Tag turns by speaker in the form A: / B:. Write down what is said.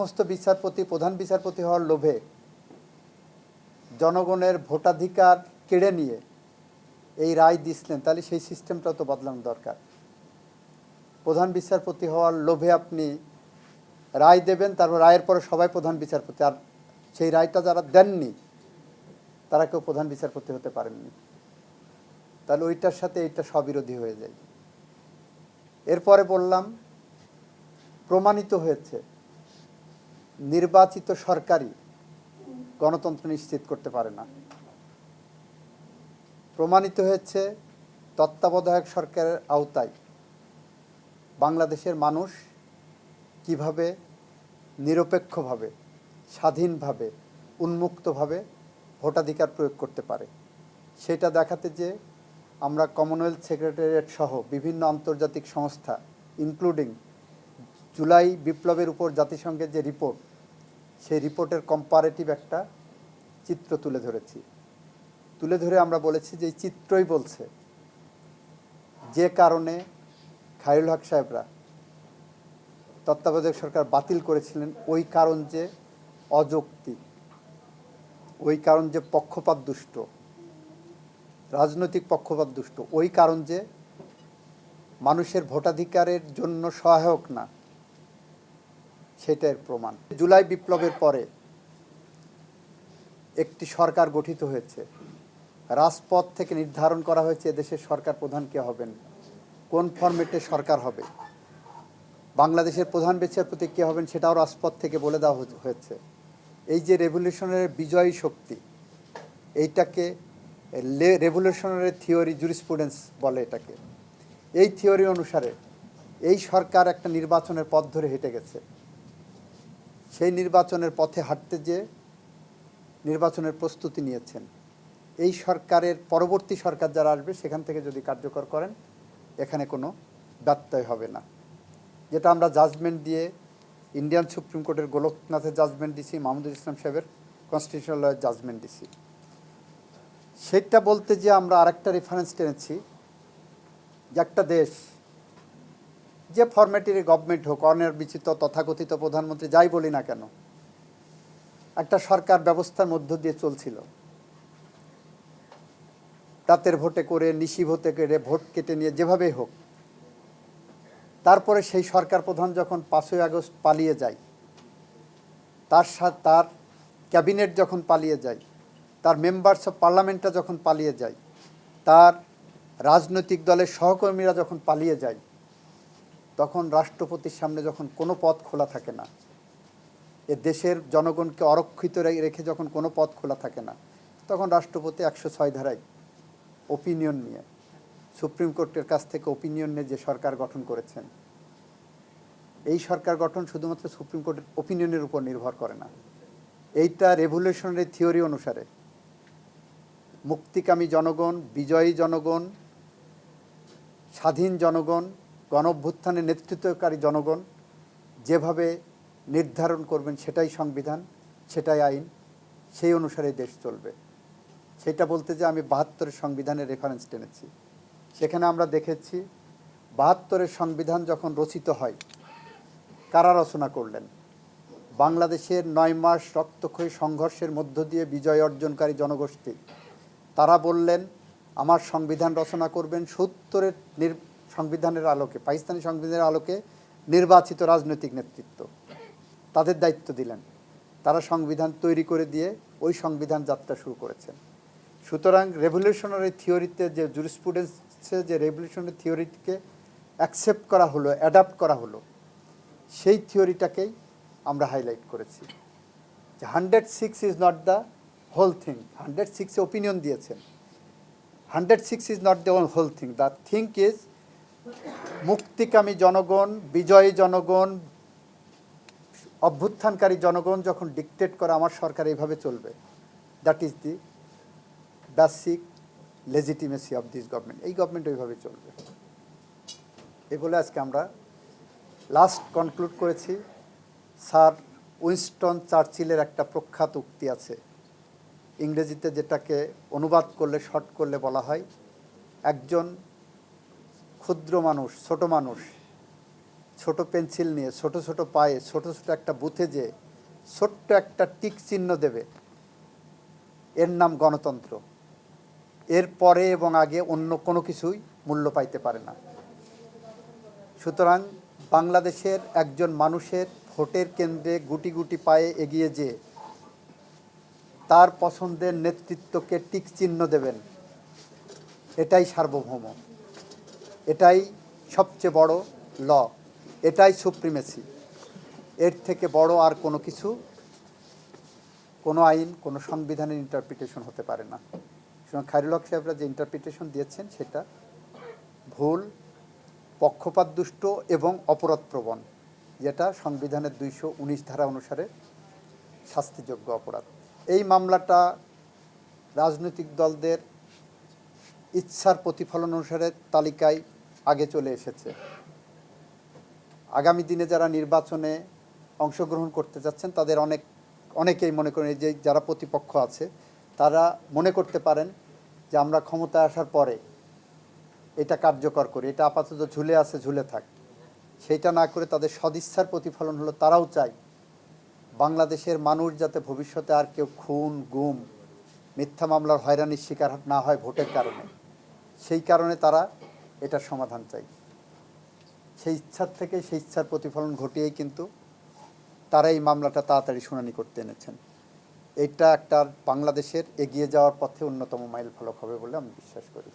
A: সমস্ত বিচারপতি, প্রধান বিচারপতি হওয়ার লোভে জনগণের ভোটাধিকার কেড়ে নিয়ে এই রায় দিছিলেন। তাহলে সেই সিস্টেমটাও তো বদলানো দরকার। প্রধান বিচারপতি হওয়ার লোভে আপনি রায় দেবেন, তারপর রায়ের পরে সবাই প্রধান বিচারপতি। আর সেই রায়টা যারা দেননি, তারা কেউ প্রধান বিচারপতি হতে পারেননি। তাহলে ওইটার সাথে এইটা স্ববিরোধী হয়ে যায়। এরপরে বললাম, প্রমাণিত হয়েছে নির্বাচিত সরকারই গণতন্ত্র নিশ্চিত করতে পারে না। প্রমাণিত হয়েছে, তত্ত্বাবধায়ক সরকারের আওতায় বাংলাদেশের মানুষ কীভাবে নিরপেক্ষভাবে, স্বাধীনভাবে, উন্মুক্তভাবে ভোটাধিকার প্রয়োগ করতে পারে, সেটা দেখাতে যে আমরা কমনওয়েলথ সেক্রেটারিয়েট সহ বিভিন্ন আন্তর্জাতিক সংস্থা ইনক্লুডিং জুলাই বিপ্লবের উপর জাতিসংঘের যে রিপোর্ট সেই রিপোর্টের কম্পারেটিভ একটা চিত্র তুলে ধরেছি। তুলে ধরে আমরা বলেছি যে চিত্রই বলছে যে কারণে খায়রুল হক সাহেবরা তত্ত্বাবধায়ক সরকার বাতিল করেছিলেন ওই কারণ যে অযৌক্তিক ওই কারণ যে পক্ষপাত দুষ্ট, রাজনৈতিক পক্ষপাত দুষ্ট, ওই কারণ যে মানুষের ভোটাধিকারের জন্য সহায়ক না। সেটার প্রমাণ। জুলাই বিপ্লবের পরে একটি সরকার গঠিত হয়েছে। রাজপথ থেকে নির্ধারণ করা হয়েছে দেশের সরকার প্রধান কে হবেন, কোন ফরম্যাটে সরকার হবে, বাংলাদেশের প্রধান বিচারপতি কে হবেন সেটাও রাজপথ থেকে বলে দেওয়া হয়েছে এই যে রেভলিউশনের বিজয়ী শক্তি, এইটাকে রেভলিউশনারি থিওরি জুরিসপ্রুডেন্স বলে এটাকে। এই থিওরি অনুসারে এই সরকার একটা নির্বাচনের পথ ধরে হেঁটে গেছে। সেই নির্বাচনের পথে হাঁটতে যে নির্বাচনের প্রস্তুতি নিয়েছেন। এই সরকারের পরবর্তী সরকার যারা আসবে, সেখান থেকে যদি কার্যকর করেন, এখানে কোনো ব্যত্যয় হবে না। যেটা আমরা জাজমেন্ট দিয়ে ইন্ডিয়ান সুপ্রিম কোর্টের গোলকনাথের জাজমেন্ট দিছি, মাহমুদুল ইসলাম সাহেবের কনস্টিটিউশনাল লয়ের জাজমেন্ট দিছি। সেটা বলতে যে আমরা আরেকটা রেফারেন্স টেনেছি যে একটা দেশ যে ফরম্যাটের গভর্নমেন্ট হোক অনির্বাচিত তথাকথিত প্রধানমন্ত্রী যাই বলি না কেন, একটা সরকার ব্যবস্থার মধ্য দিয়ে চলছিল। রাতের ভোটে করে, নিশি ভোটে করে ভোট কেটে নিয়ে যেভাবেই হোক, তারপরে সেই সরকার প্রধান যখন পাঁচই আগস্ট পালিয়ে যায়, তার সাথে তার ক্যাবিনেট যখন পালিয়ে যায়, তার মেম্বার্স অফ পার্লামেন্টটা যখন পালিয়ে যায়, তার রাজনৈতিক দলের সহকর্মীরা যখন পালিয়ে যায় তখন রাষ্ট্রপতির সামনে যখন কোনো পথ খোলা থাকে না, এ দেশের জনগণকে অরক্ষিত রেখে যখন কোনো পথ খোলা থাকে না, তখন রাষ্ট্রপতি একশো ছয় ধারায় ওপিনিয়ন নিয়ে, সুপ্রিম কোর্টের কাছ থেকে ওপিনিয়ন নিয়ে যে সরকার গঠন করেছেন, এই সরকার গঠন শুধুমাত্র সুপ্রিম কোর্টের ওপিনিয়নের উপর নির্ভর করে না। এইটা রেভলিউশনারি থিওরি অনুসারে, মুক্তিকামী জনগণ, বিজয়ী জনগণ, স্বাধীন জনগণ গণঅভ্যুত্থানের নেতৃত্বকারী জনগণ যেভাবে নির্ধারণ করবেন সেটাই সংবিধান, সেটাই আইন, সেই অনুসারে দেশ চলবে। সেটা বলতে যে আমি বাহাত্তরের সংবিধানের রেফারেন্স টেনেছি। সেখানে আমরা দেখেছি বাহাত্তরের সংবিধান যখন রচিত হয়, কারা রচনা করলেন? বাংলাদেশের নয় মাস রক্তক্ষয়ী সংঘর্ষের মধ্য দিয়ে বিজয় অর্জনকারী জনগোষ্ঠী। তারা বললেন, আমার সংবিধান রচনা করবেন সত্তরের সংবিধানের আলোকে, পাকিস্তানি সংবিধানের আলোকে নির্বাচিত রাজনৈতিক নেতৃত্ব তাদের দায়িত্ব দিলেন। তারা সংবিধান তৈরি করে দিয়ে ওই সংবিধান যাত্রা শুরু করেছেন। সুতরাং রেভলিউশনারি থিওরিতে যে জুরিসপ্রুডেন্সে যে রেভলিউশনারি থিওরিটিকে অ্যাকসেপ্ট করা হলো অ্যাডাপ্ট করা হলো, সেই থিওরিটাকেই আমরা হাইলাইট করেছি। যে hundred six is not the whole thing hundred সিক্সে ওপিনিয়ন দিয়েছেন। Hundred six is not the whole thing the think is মুক্তিকামী জনগণ, বিজয়ী জনগণ, অভ্যুত্থানকারী জনগণ যখন ডিকটেট করে, আমার সরকার এইভাবে চলবে। That is the basic legitimacy of this government এই গভর্নমেন্ট ওইভাবে চলবে। এগুলো আজকে আমরা লাস্ট কনক্লুড করেছি। স্যার উইনস্টন চার্চিলের একটা প্রখ্যাত উক্তি আছে। ইংরেজিতে যেটাকে অনুবাদ করলে শর্ট করলে বলা হয়, একজন ক্ষুদ্র মানুষ, ছোট মানুষ, ছোট পেন্সিল নিয়ে, ছোট ছোট পায়ে, ছোট ছোট একটা বুথে যে ছোট্ট একটা টিক চিহ্ন দেবে। এর নাম গণতন্ত্র। এর পরে এবং আগে অন্য কোনো কিছুই মূল্য পাইতে পারে না। সুতরাং বাংলাদেশের একজন মানুষের ভোটের কেন্দ্রে গুটি গুটি পায়ে এগিয়ে যে তার পছন্দের নেতৃত্বকে টিক চিহ্ন দেবেন, এটাই সার্বভৌম। এটাই সবচেয়ে বড় ল, এটাই সুপ্রিমেসি এর থেকে বড় আর কোনো কিছু, কোনো আইন, কোনো সংবিধানের ইন্টারপ্রিটেশন হতে পারে না। সুতরাং খায়রুল হক সাহেবরা যে ইন্টারপ্রিটেশন দিয়েছেন সেটা ভুল, পক্ষপাতদুষ্ট এবং অপরাধপ্রবণ, যেটা সংবিধানের দুইশো উনিশ ধারা অনুসারে শাস্তিযোগ্য অপরাধ। এই মামলাটা রাজনৈতিক দলদের ইচ্ছার প্রতিফলন অনুসারে তালিকায় আগে চলে এসেছে। আগামী দিনে যারা নির্বাচনে অংশগ্রহণ করতে যাচ্ছেন, তাদের অনেক, অনেকেই মনে করেন যে যারা প্রতিপক্ষ আছে, তারা মনে করতে পারেন যে আমরা ক্ষমতায় আসার পরে এটা কার্যকর করি। এটা আপাতত ঝুলে আছে, ঝুলে থাক। সেইটা না করে তাদের সদিচ্ছার প্রতিফলন হলো, তারাও চায় বাংলাদেশের মানুষ যাতে ভবিষ্যতে আর কেউ খুন, গুম, মিথ্যা মামলার হয়রানির শিকার না হয় ভোটের কারণে। সেই কারণে তারা এটার সমাধান চাই। সেই ইচ্ছার থেকে সেই ইচ্ছার প্রতিফলন ঘটিয়েই কিন্তু তারা এই মামলাটা তাড়াতাড়ি শুনানি করতে এনেছেন। এটা একটা বাংলাদেশের এগিয়ে যাওয়ার পথে অন্যতম মাইল ফলক হবে বলে আমি বিশ্বাস করি।